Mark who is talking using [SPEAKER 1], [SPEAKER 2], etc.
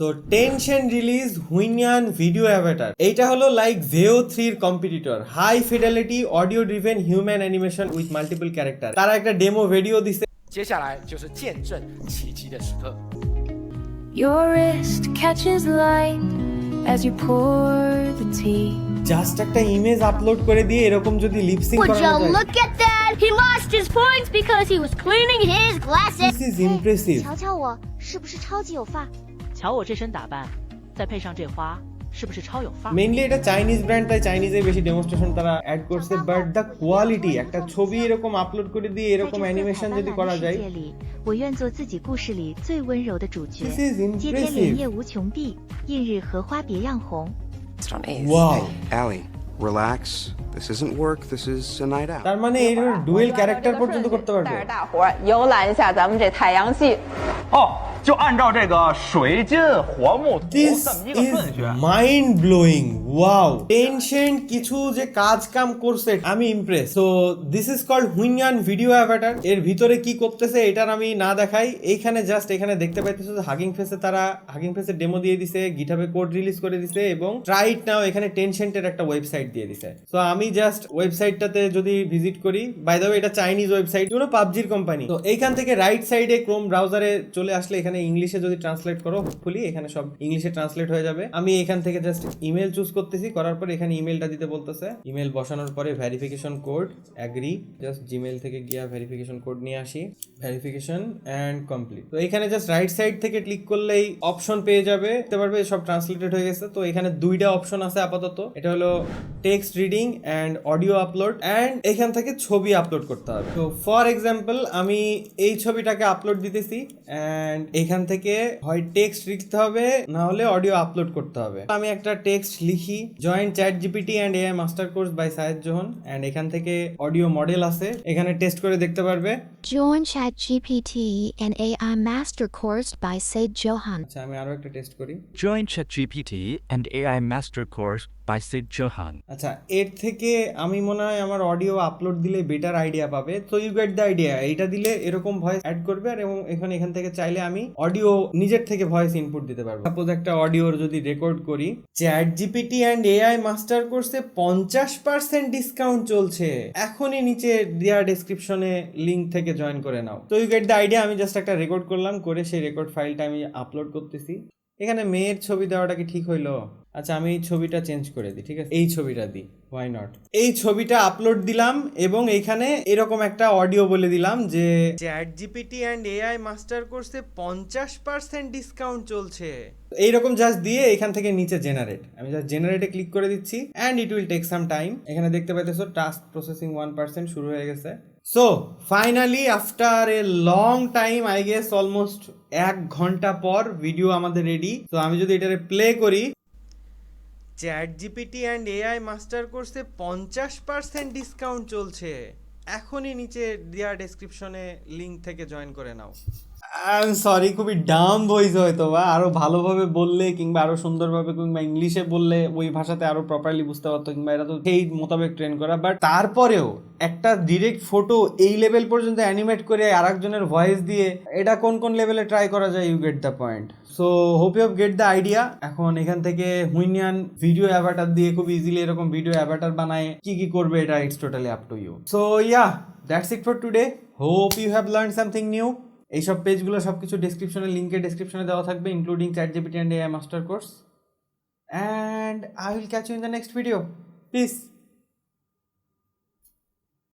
[SPEAKER 1] তো tension release Hunyuan video avatar এইটা হলো লাইক ভেও থ্রির competitor high fidelity audio driven human animation with multiple character তারা একটা ডেমো ভিডিও দিছে
[SPEAKER 2] 接下来就是见证奇迹的时刻。
[SPEAKER 3] Your wrist catches light as you pour the tea.
[SPEAKER 1] Just একটা image upload করে দিয়ে এরকম যদি লিপসিং
[SPEAKER 4] Would
[SPEAKER 1] করা
[SPEAKER 4] you
[SPEAKER 1] যায়
[SPEAKER 4] look at that? He lost his points because he was cleaning his glasses.
[SPEAKER 1] This is impressive
[SPEAKER 4] 瞧瞧我是不是超级有范？
[SPEAKER 5] 瞧我这身打扮，再配上这花，是不是超有范儿？
[SPEAKER 1] mainly এটা Chinese brand তাই চাইনিজে বেশি ডেমনস্ট্রেশন তারা অ্যাড করছে বাট দ্য কোয়ালিটি একটা ছবি এরকম আপলোড করে দিয়ে
[SPEAKER 6] 在
[SPEAKER 1] এরকম
[SPEAKER 6] 这色彩
[SPEAKER 1] অ্যানিমেশন
[SPEAKER 6] 斑
[SPEAKER 1] যদি
[SPEAKER 6] 斓
[SPEAKER 1] করা
[SPEAKER 6] 的世
[SPEAKER 1] যায়
[SPEAKER 6] 界里，我愿做自己故事里最温柔的主角
[SPEAKER 1] This is。
[SPEAKER 6] 接天
[SPEAKER 1] impressive
[SPEAKER 6] 莲叶无穷碧，映日荷花别样红。
[SPEAKER 1] wow
[SPEAKER 7] Allie, relax. This isn't work. This is a night out.
[SPEAKER 1] তার মানে এর ডুয়েল ক্যারেক্টার পর্যন্ত করতে পারবে
[SPEAKER 8] 带着大伙儿游览一下咱们这太阳系。
[SPEAKER 9] 哦， 就按照这个水金火木土
[SPEAKER 1] this
[SPEAKER 9] 这么一个
[SPEAKER 1] is
[SPEAKER 9] 顺序。
[SPEAKER 1] mind blowing wow tension কিছু যে কাজ কাম করছে আমি ইমপ্রেস তো this is called Hunyuan video avatar এর ভিতরে কি করতেছে এটার আমি না দেখাই এইখানে জাস্ট এখানে দেখতে পাইতেছো যে হাগিং ফেসে তারা হাগিং ফেসের ডেমো দিয়ে দিছে গিটাবে কোড রিলিজ করে দিছে এবং ট্রাইট নাও এখানে টেনশনের একটা ওয়েবসাইট দিয়ে দিছে তো আমি জাস্ট ওয়েবসাইটটাতে যদি ভিজিট করি বাই দ্য এটা চাইনিজ ওয়েবসাইট পুরো পাবজির কোম্পানি তো এইখান থেকে রাইট সাইডে ক্রোম ব্রাউজারে চলে আসলে এখানে ইংলিশে যদি ট্রান্সলেট করো হোপফুলি এখানে সব ইংলিশে ট্রান্সলেট হয়ে যাবে। আমি এখান থেকে জাস্ট ইমেল চুজ করতেছি, করার পর এখানে ইমেলটা দিতে বলতেছে। ইমেল বসানোর পরে verification code agree just Gmail থেকে গিয়া ভেরিফিকেশন কোড নিয়ে আসি। ভেরিফিকেশন অ্যান্ড কমপ্লিট তো এখানে জাস্ট রাইট সাইড থেকে ক্লিক করলেই অপশন পেয়ে যাবে। দেখতে পারবে, সব ট্রান্সলেটেড হয়ে গেছে। তো এখানে দুইটা অপশন আছে আপাতত। এটা হলো text reading and audio upload and এখান থেকে ছবি আপলোড করতে হবে। তো ফর এক্সাম্পল আমি এই ছবিটাকে আপলোড দিতেছি অ্যান্ড এখান থেকে হয় টেক্সট লিখতে হবে না হলে অডিও আপলোড করতে হবে। আমি একটা টেক্সট লিখি joint chat GPT and AI master course by Sid Johan and এখান থেকে অডিও মডেল আছে এখানে টেস্ট করে দেখতে পারবে।
[SPEAKER 10] Join ChatGPT and AI Master Course by Said Johan.
[SPEAKER 1] আচ্ছা আমি আরও একটা টেস্ট করি।
[SPEAKER 11] Join ChatGPT and AI master Course Sid Johan.
[SPEAKER 1] আচ্ছা এর থেকে আমি মনে হয় আমার অডিও আপলোড দিলে বেটার আইডিয়া পাবে। তো ইউ গেট দ্য আইডিয়া এটা দিলে এরকম ভয়েস অ্যাড করবে আর এবং এখানে, এখান থেকে চাইলে আমি অডিও নিজের থেকে ভয়েস ইনপুট দিতে পারব। সাপোজ একটা অডিওর যদি রেকর্ড করি chat GPT and AI master কোর্সে পঞ্চাশ পার্সেন্ট ডিসকাউন্ট চলছে। এখনই নিচে দেওয়া ডেসক্রিপশনে লিঙ্ক থেকে জয়েন করে নাও। তো ইউ গেট দ্য আইডিয়া আমি জাস্ট একটা রেকর্ড করলাম, করে সেই রেকর্ড ফাইলটা আমি আপলোড করতেছি। এখানে মেয়ের ছবি দেওয়াটা কি ঠিক হইল? আচ্ছা আমি এই ছবিটা চেঞ্জ করে দিই ঠিক আছে? এই ছবিটা দিই। হোয়াই নট এই ছবিটা আপলোড দিলাম এবং এইখানে এরকম একটা অডিও বলে দিলাম যে chat GPT and AI master কোর্সে পঞ্চাশ পার্সেন্ট ডিসকাউন্ট চলছে। এইরকম জাস্ট দিয়ে এখান থেকে নিচে জেনারেট আমি জাস্ট জেনারেটে ক্লিক করে দিচ্ছি and it will take some time এখানে দেখতে পাইতেছো টাস্ক প্রসেসিং ওয়ান পার্সেন্ট শুরু হয়ে গেছে। So finally after a long time I guess almost এক ঘণ্টা পর ভিডিও আমাদের রেডি তো আমি যদি এটারে প্লে করি chat GPT and AI master কোর্সে পঞ্চাশ পার্সেন্ট ডিসকাউন্ট চলছে। এখনই নিচে দেওয়া ডেসক্রিপশনে লিঙ্ক থেকে জয়েন করে নাও। সরি খুবই ডাম ভয়েস হয়তো বা। আরও ভালোভাবে বললে কিংবা আরও সুন্দরভাবে কিংবা ইংলিশে বললে ওই ভাষাতে আরও প্রপারলি বুঝতে পারতো কিংবা এটা তো সেই মোতাবেক ট্রেন করা। বাট তারপরেও একটা ডিরেক্ট ফটো এই লেভেল পর্যন্ত অ্যানিমেট করে আরেকজনের ভয়েস দিয়ে, এটা কোন কোন লেভেলে ট্রাই করা যায় you get the point so hope you get the idea এখন এখান থেকে হুইনিয়ান ভিডিও অ্যাভাটার দিয়ে খুব ইজিলি এরকম ভিডিও অ্যাভাটার বানায়। কি কি করবে এটা it's totally up to you so yeah that's it for today hope you have learn something new এইসব পেজগুলো সব কিছু ডিসক্রিপশনে লিঙ্কে ডিসক্রিপশনে দেওয়া থাকবে including chat GPT and AI master course and I will catch you in the next video peace